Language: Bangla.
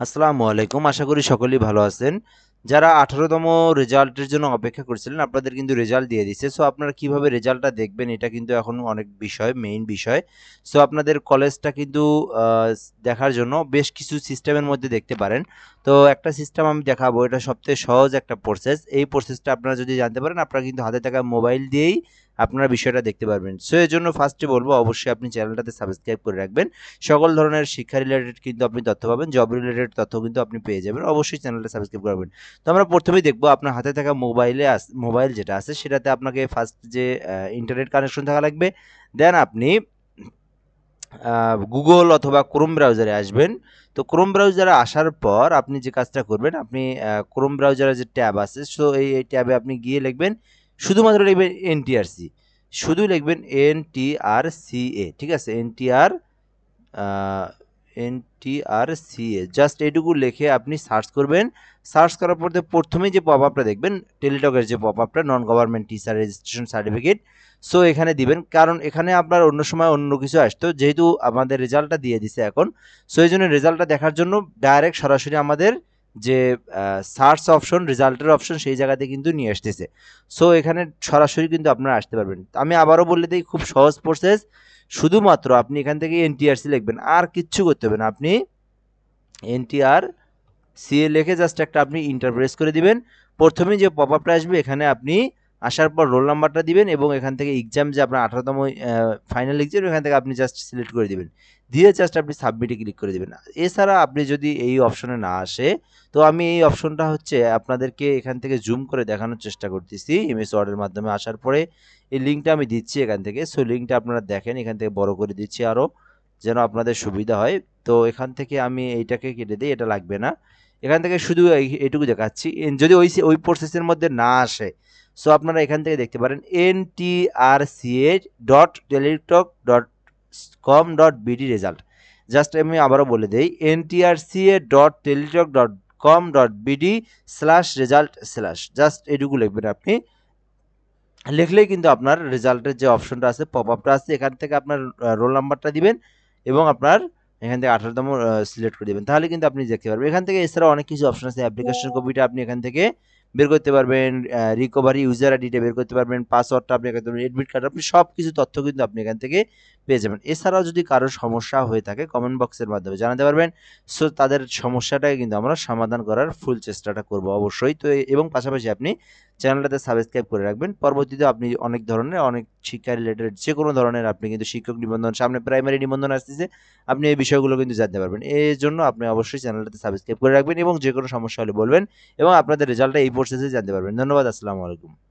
আসসালামু আলাইকুম। আশা করি সকলেই ভালো আছেন। যারা আঠারোতম রেজাল্টের জন্য অপেক্ষা করছিলেন, আপনাদের কিন্তু রেজাল্ট দিয়ে দিচ্ছে। সো আপনারা কীভাবে রেজাল্টটা দেখবেন, এটা কিন্তু এখন অনেক বিষয় মেইন বিষয়। সো আপনাদের কলেজটা কিন্তু দেখার জন্য বেশ কিছু সিস্টেমের মধ্যে দেখতে পারেন। তো, একটা সিস্টেম আমি দেখাবো। এটা সবথেকে সহজ একটা প্রসেস এই প্রসেসটা আপনারা যদি জানতে পারেন, আপনারা কিন্তু হাতে থাকা মোবাইল দিয়েই আপনারা বিষয়টা দেখতে পারবেন। সো এর জন্য ফার্স্টে বলব, অবশ্যই আপনি চ্যানেলটাতে সাবস্ক্রাইব করে রাখবেন। সকল ধরনের শিক্ষা রিলেটেড কিন্তু আপনি তথ্য পাবেন জব রিলেটেড তথ্য কিন্তু আপনি পেয়ে যাবেন, অবশ্যই চ্যানেলটা সাবস্ক্রাইব করবেন তো আমরা প্রথমেই দেখব আপনার হাতে থাকা মোবাইলে মোবাইল যেটা আছে, সেটাতে আপনাকে ফার্স্ট যে ইন্টারনেট কানেকশন থাকা লাগবে। দেন আপনি গুগল অথবা ক্রোম ব্রাউজারে আসবেন। তো ক্রোম ব্রাউজারে আসার পর আপনি যে কাজটা করবেন, আপনি ক্রোম ব্রাউজারে যে ট্যাব আছে সো এই ট্যাবে আপনি গিয়ে লিখবেন শুধুমাত্র লিখবেন এনটিআরসি শুধু লিখবেন N T R C A ঠিক আছে? N T N T R C A just এইটুকু লিখে আপনি সার্চ করবেন। সার্চ করার পর প্রথমেই যে পপ আপটা দেখবেন টেলিটকের যে পপ আপটা non government teacher registration certificate so এখানে দিবেন। কারণ এখানে আপনার অন্য সময় অন্য কিছু আসতো, যেহেতু আমাদের রেজাল্টটা দিয়ে দিছে এখন। সো এই জন্য রেজাল্টটা দেখার জন্য ডাইরেক্ট সরাসরি আমাদের যে সার্চ অপশন রেজাল্টের অপশন সেই জায়গাতে কিন্তু নিয়ে আসতেছে। সো এখানে সরাসরি কিন্তু আপনারা আসতে পারবেন। আমি আবারও বলে দিই, খুব সহজ প্রসেস শুধুমাত্র আপনি এখান থেকে এনটিআরসি লিখবেন। আর কিচ্ছু করতে হবে না। আপনি এনটিআর সিএ লিখে জাস্ট একটা আপনি ইন্টারপ্রেস করে দিবেন। প্রথমে যে পপ আপটা আসবে, এখানে আপনি আসার পর রোল নাম্বারটা দিবেন এবং এখান থেকে এক্সাম যে আপনার আঠারোতম ফাইনাল এক্সাম এখান থেকে আপনি জাস্ট সিলেক্ট করে দিবেন। দিয়ে জাস্ট আপনি সাবমিটে ক্লিক করে দিবেন। এছাড়া আপনি যদি এই অপশনে না আসে, তো আমি এই অপশনটা হচ্ছে আপনাদেরকে এখান থেকে জুম করে দেখানোর চেষ্টা করতেছি এমএস ওয়ার্ডের মাধ্যমে আসার পরে। এই লিঙ্কটা আমি দিচ্ছি এখান থেকে। সো লিঙ্কটা আপনারা দেখেন, এখান থেকে বড় করে দিচ্ছি আরও যেন আপনাদের সুবিধা হয়। তো এখান থেকে আমি এইটাকে কেটে দিই, এটা লাগবে না। এখান থেকে শুধু এই- এইটুকু দেখাচ্ছি। যদি ওই ওই প্রসেসের মধ্যে না আসে সো আপনারা এখান থেকে দেখতে পারেন N T R C H dot Teletalk dot com dot BD result just আমি আবারও বলে দিই N T R C A dot Teletalk dot com dot BD slash result slash just এটুকু লিখবেন আপনি। লিখলেই কিন্তু আপনার রেজাল্টের যে অপশনটা আছে পপ আপটা আছে, এখান থেকে আপনার রোল নাম্বারটা দিবেন এবং আপনার এখান থেকে আঠারোতম সিলেক্ট করে দেবেন। তাহলে কিন্তু আপনি দেখতে পারবেন। এখান থেকে এছাড়া অনেক কিছু অপশন আছে। অ্যাপ্লিকেশন কপিটা আপনি এখান থেকে বের করতে পারবেন রিকভারি ইউজার আইডিটা বের করতে পারবেন পাসওয়ার্ডটা আপনি এখান থেকে এডমিট কার্ড আপনি সব কিছু তথ্য কিন্তু আপনি এখান থেকে পেয়ে যাবেন। এছাড়াও যদি কারোর সমস্যা হয়ে থাকে কমেন্ট বক্সের মাধ্যমে জানাতে পারবেন। সো তাদের সমস্যাটাকে কিন্তু আমরা সমাধান করার ফুল চেষ্টাটা করব অবশ্যই। তো, এবং পাশাপাশি আপনি চ্যানেলটাতে সাবস্ক্রাইব করে রাখবেন। পরবর্তীতে আপনি অনেক ধরনের, অনেক শিক্ষা রিলেটেড যে কোনো ধরনের আপনি কিন্তু শিক্ষক নিবন্ধন, সামনে প্রাইমারি নিবন্ধন আসতেছে, আপনি এই বিষয়গুলো কিন্তু জানতে পারবেন। এই জন্য আপনি অবশ্যই চ্যানেলটাতে সাবস্ক্রাইব করে রাখবেন এবং যে কোনো সমস্যা হলে বলবেন এবং আপনাদের রেজাল্টটা এই প্রসেসে জানতে পারবেন। ধন্যবাদ, আসসালামু আলাইকুম।